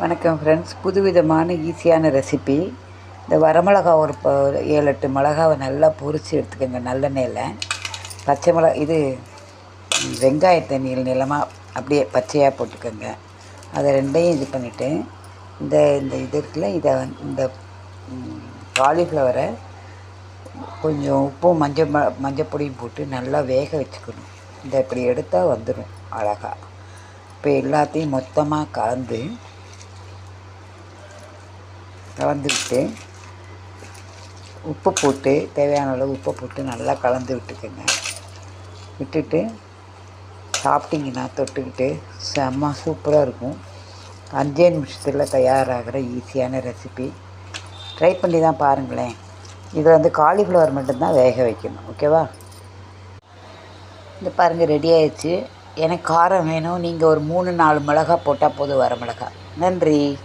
வணக்கம் ஃப்ரெண்ட்ஸ் புதுவிதமான ஈஸியான ரெசிபி இந்த வரமிளகா ஒரு ப ஏழு எட்டு மிளகாவை நல்லா பொரித்து எடுத்துக்கோங்க நல்லெண்ணெயில் பச்சை மிளகா இது வெங்காயத்தை நீள் நிலமாக அப்படியே பச்சையாக போட்டுக்கோங்க. அதை ரெண்டையும் இது பண்ணிவிட்டு இந்த இந்த இது இருக்குல்ல இதை வந்து இந்த காலிஃப்ளவரை கொஞ்சம் உப்பும் மஞ்சள் ம மஞ்சள் பொடியும் போட்டு நல்லா வேக வச்சுக்கணும். இந்த இப்படி எடுத்தால் வந்துடும் அழகாக இப்போ எல்லாத்தையும் மொத்தமாக கலந்து கலந்துக்கிட்டு உப்பு போட்டு தேவையான அளவு உப்பை போட்டு நல்லா கலந்து விட்டுக்கோங்க. விட்டுட்டு சாப்பிட்டிங்கன்னா தொட்டுக்கிட்டு செம்ம சூப்பராக இருக்கும். அஞ்சே நிமிஷத்தில் தயாராகிற ஈஸியான ரெசிபி ட்ரை பண்ணி தான் பாருங்களேன். இதில் வந்து காலிஃப்ளவர் மட்டும்தான் வேக வைக்கணும். ஓகேவா இந்த பாருங்கள் ரெடி ஆயிடுச்சு. எனக்கு காரம் வேணும். நீங்கள் ஒரு மூணு நாலு மிளகா போட்டால் போதும் வர மிளகா. நன்றி.